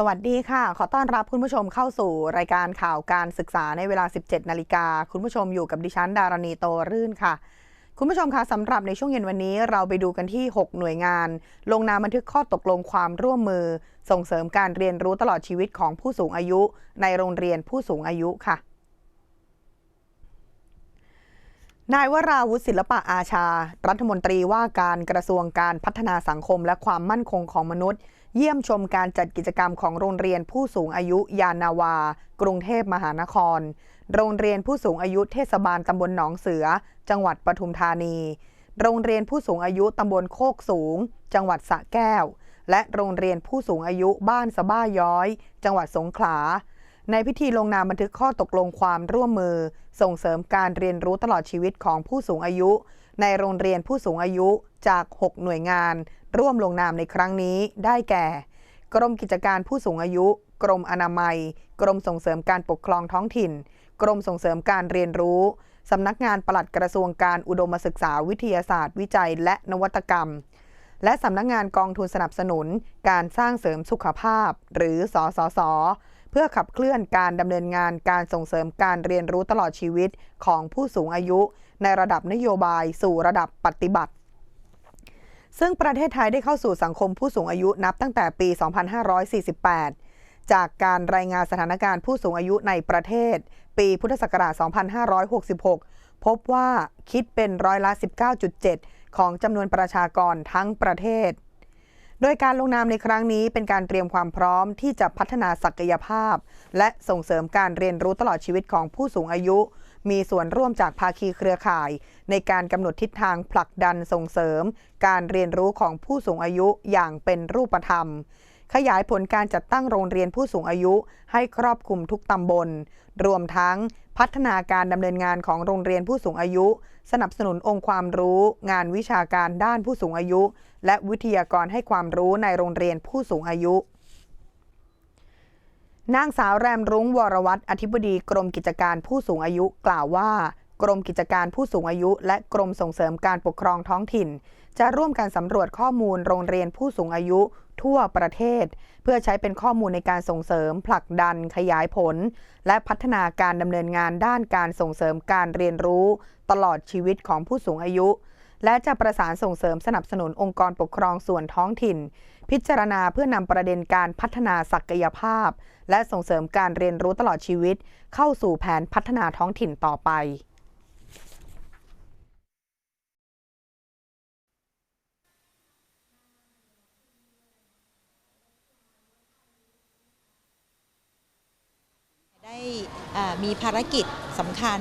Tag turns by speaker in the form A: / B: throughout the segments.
A: สวัสดีค่ะ ขอต้อนรับคุณผู้ชมเข้าสู่รายการข่าวการศึกษาในเวลา 17 นาฬิกา คุณผู้ชมอยู่กับดิฉันดารณีโตรื่นค่ะ คุณผู้ชมคะสำหรับในช่วงเย็นวันนี้เราไปดูกันที่ 6 หน่วยงาน ลงนามบันทึกข้อตกลงความร่วมมือ ส่งเสริมการเรียนรู้ตลอดชีวิตของผู้สูงอายุ ในโรงเรียนผู้สูงอายุค่ะนายวราวุฒิศิลปะอาชา รัฐมนตรีว่าการกระทรวงการพัฒนาสังคมและความมั่นคงของมนุษย์ เยี่ยมชมการจัดกิจกรรมของโรงเรียนผู้สูงอายุยานาวา กรุงเทพมหานคร โรงเรียนผู้สูงอายุเทศบาลตำบลหนองเสือ จังหวัดปทุมธานี โรงเรียนผู้สูงอายุตำบลโคกสูง จังหวัดสระแก้ว และโรงเรียนผู้สูงอายุบ้านสะบ้าย้อย จังหวัดสงขลา ในพิธีลงนามบันทึกข้อตกลงความร่วมมือ ส่งเสริมการเรียนรู้ตลอดชีวิตของผู้สูงอายุ ในโรงเรียนผู้สูงอายุจาก 6 หน่วยงาน ร่วมลงนามในครั้งนี้ได้แก่ กรมกิจการผู้สูงอายุ กรมอนามัย กรมส่งเสริมการปกครองท้องถิ่น กรมส่งเสริมการเรียนรู้สำนักงานปลัดกระทรวงการอุดมศึกษาวิทยาศาสตร์ วิจัย และนวัตกรรม และสำนักงานกองทุนสนับสนุน การสร้างเสริมสุขภาพ หรือสสส เพื่อขับเคลื่อนการดำเนินงานการส่งเสริมการเรียนรู้ตลอดชีวิตของผู้สูงอายุ ในระดับนโยบายสู่ระดับปฏิบัติ ซึ่งประเทศไทยได้เข้าสู่สังคมผู้สูงอายุนับตั้งแต่ปี 2548 จากการรายงานสถานการณ์ผู้สูงอายุในประเทศ ปีพุทธศักราช 2566 พบว่าคิดเป็นร้อยละ 19.7 ของจำนวนประชากรทั้งประเทศ โดยการลงนามในครั้งนี้เป็นการเตรียมความพร้อมที่จะพัฒนาศักยภาพ และส่งเสริมการเรียนรู้ตลอดชีวิตของผู้สูงอายุ มีส่วนร่วมจากภาคีเครือข่าย ในการกำหนดทิศทางผลักดันส่งเสริม การเรียนรู้ของผู้สูงอายุอย่างเป็นรูปธรรม ขยายผลการจัดตั้งโรงเรียนผู้สูงอายุให้ครอบคลุมทุกตำบล รวมทั้งพัฒนาการดำเนินงานของโรงเรียนผู้สูงอายุ สนับสนุนองค์ความรู้ งานวิชาการด้านผู้สูงอายุ และวิทยากรให้ความรู้ในโรงเรียนผู้สูงอายุ นางสาวแรมรุ้งวรวัตรอธิบดีกรมกิจการผู้สูงอายุกล่าวว่า กรมกิจการผู้สูงอายุและกรมส่งเสริมการปกครองท้องถิ่น จะร่วมกันสำรวจข้อมูลโรงเรียนผู้สูงอายุทั่วประเทศ เพื่อใช้เป็นข้อมูลในการส่งเสริม ผลักดัน ขยายผล และพัฒนาการดำเนินงานด้านการส่งเสริมการเรียนรู้ ตลอดชีวิตของผู้สูงอายุ และจะประสานส่งเสริมสนับสนุนองค์กรปกครองส่วนท้องถิ่น พิจารณาเพื่อนำประเด็นการพัฒนาศักยภาพ และส่งเสริมการเรียนรู้ตลอดชีวิต เข้าสู่แผนพัฒนาท้องถิ่นต่อไป
B: ได้มีภารกิจสำคัญ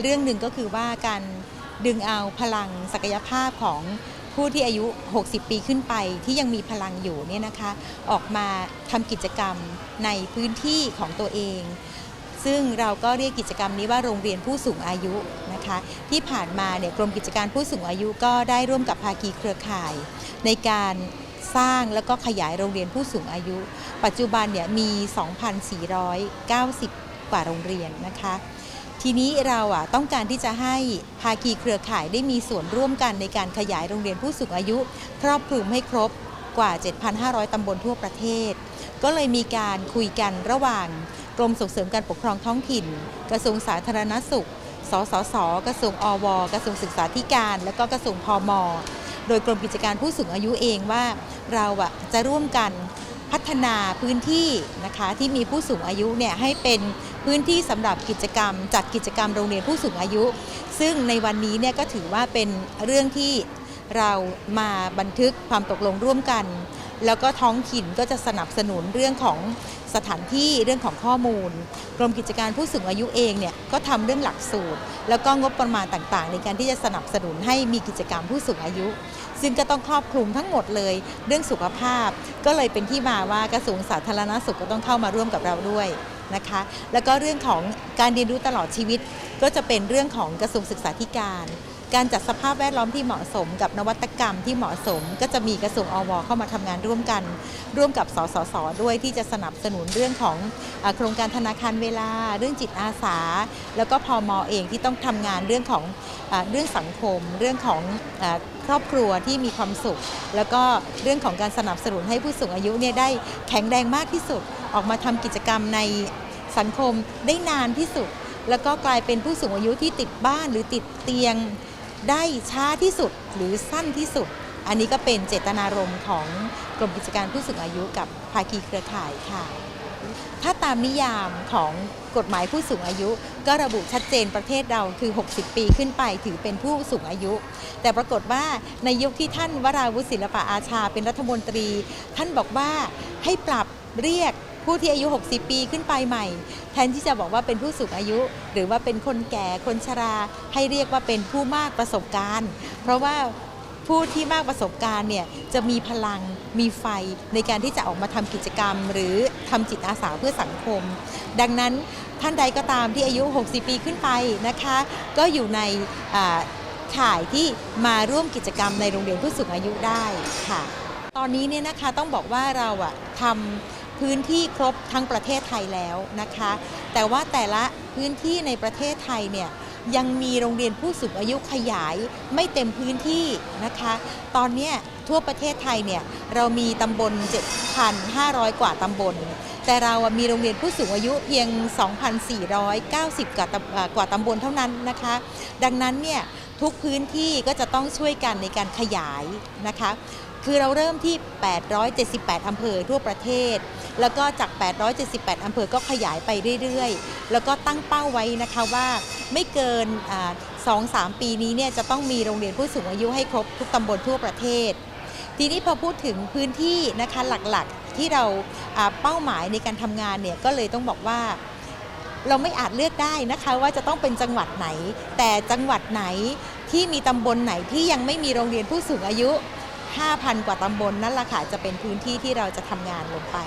B: เรื่องหนึ่งก็คือว่าการดึงเอาพลังศักยภาพของ ผู้ที่อายุ 60 ปีขึ้นไปที่ยังมีพลังอยู่เนี่ยนะคะออกมาทำกิจกรรมในพื้นที่ของตัวเอง ซึ่งเราก็เรียกกิจกรรมนี้ว่าโรงเรียนผู้สูงอายุนะคะที่ผ่านมาเนี่ยกรมกิจการผู้สูงอายุก็ได้ร่วมกับภาคีเครือข่าย ในการสร้างแล้วก็ขยายโรงเรียนผู้สูงอายุ ปัจจุบันเนี่ยมี 2,490 กว่าโรงเรียนนะคะ ทีนี้เราอะต้องการที่จะให้ภาคีเครือข่ายได้มีส่วนร่วมกันในการขยายโรงเรียนผู้สูงอายุ ครอบคลุมให้ครบกว่า 7,500 ตำบลทั่วประเทศ ก็เลยมีการคุยกันระหว่างกรมส่งเสริมการปกครองท้องถิ่น กระทรวงสาธารณสุข สสส กระทรวงอว กระทรวงศึกษาธิการ และก็กระทรวงพมโดยกรมกิจการผู้สูงอายุเองว่าเราอะจะร่วมกันพัฒนาพื้นที่นะคะที่มีผู้สูงอายุเนี่ยให้เป็น พื้นที่สำหรับกิจกรรม จัดกิจกรรมโรงเรียนผู้สูงอายุ ซึ่งในวันนี้เนี่ยก็ถือว่าเป็นเรื่องที่เรามาบันทึกความตกลงร่วมกัน แล้วก็ท้องถิ่นก็จะสนับสนุนเรื่องของสถานที่เรื่องของข้อมูล กรมกิจการผู้สูงอายุเองเนี่ยก็ทำเรื่องหลักสูตร แล้วก็งบประมาณต่างๆ ในการที่จะสนับสนุนให้มีกิจกรรมผู้สูงอายุ ซึ่งก็ต้องครอบคลุมทั้งหมดเลย เรื่องสุขภาพ ก็เลยเป็นที่มาว่ากระทรวงสาธารณสุขก็ต้องเข้ามาร่วมกับเราด้วย นะคะ แล้วก็เรื่องของการเรียนรู้ตลอดชีวิต ก็จะเป็นเรื่องของกระทรวงศึกษาธิการ การจัดสภาพแวดล้อมที่เหมาะสม กับนวัตกรรมที่เหมาะสม ก็จะมีกระทรวงอวเข้ามาทำงานร่วมกัน ร่วมกับสสสด้วยที่จะสนับสนุนเรื่องของอโครงการธนาคารเวลา เรื่องจิตอาสา แล้วก็พอมอเองที่ต้องทำงานเรื่องของอเรื่องสังคม เรื่องของอครอบครัวที่มีความสุข แล้วก็เรื่องของการสนับสนุนให้ผู้สูงอายุเนี่ยได้แข็งแรงมากที่สุด ออกมาทำกิจกรรมในสังคมได้นานที่สุด แล้วก็กลายเป็นผู้สูงอายุที่ติดบ้านหรือติดเตียงได้ช้าที่สุดหรือสั้นที่สุด อันนี้ก็เป็นเจตนารมณ์ของกรมกิจการผู้สูงอายุกับภาคีเครือข่ายค่ะ ถ้าตามนิยามของกฎหมายผู้สูงอายุ ก็ระบุชัดเจนประเทศเราคือ 60 ปีขึ้นไปถือเป็นผู้สูงอายุ แต่ปรากฏว่าในยุคที่ท่านวราวุฒิศิลปะอาชาเป็นรัฐมนตรี ท่านบอกว่าให้ปรับเรียก ผู้ที่อายุ 60 ปีขึ้นไปใหม่ แทนที่จะบอกว่าเป็นผู้สูงอายุ หรือว่าเป็นคนแก่คนชรา ให้เรียกว่าเป็นผู้มากประสบการณ์ เพราะว่าผู้ที่มากประสบการณ์เนี่ยจะมีพลังมีไฟในการที่จะออกมาทำกิจกรรม หรือทำจิตอาสาเพื่อสังคม ดังนั้นท่านใดก็ตามที่อายุ 60 ปีขึ้นไปนะคะ ก็อยู่ในข่ายที่มาร่วมกิจกรรมในโรงเรียนผู้สูงอายุได้ค่ะ ตอนนี้เนี่ยนะคะต้องบอกว่าเราอะทำ พื้นที่ครบทั้งประเทศไทยแล้วนะคะ แต่ว่าแต่ละพื้นที่ในประเทศไทยเนี่ยยังมีโรงเรียนผู้สูงอายุขยายไม่เต็มพื้นที่นะคะ ตอนนี้ทั่วประเทศไทยเนี่ยเรามีตำบล 7,500 กว่าตำบล แต่เรามีโรงเรียนผู้สูงอายุเพียง 2,490 กว่ากว่าตำบลเท่านั้นนะคะ ดังนั้นเนี่ยทุกพื้นที่ก็จะต้องช่วยกันในการขยายนะคะ คือเราเริ่มที่ 878 อำเภอทั่วประเทศ แล้วก็จาก 878 อำเภอก็ขยายไปเรื่อยๆ แล้วก็ตั้งเป้าไว้นะคะว่าไม่เกินสองสามปีนี้เนี่ยจะต้องมีโรงเรียนผู้สูงอายุให้ครบทุกตำบลทั่วประเทศ ทีนี้พอพูดถึงพื้นที่นะคะหลักๆ ที่เราเป้าหมายในการทำงานเนี่ยก็เลยต้องบอกว่าเราไม่อาจเลือกได้นะคะว่าจะต้องเป็นจังหวัดไหน แต่จังหวัดไหนที่มีตำบลไหนที่ยังไม่มีโรงเรียนผู้สูงอายุ 5,000 กว่าตำบลนั่นแหละค่ะจะเป็นพื้นที่ที่เราจะทำงานลงไป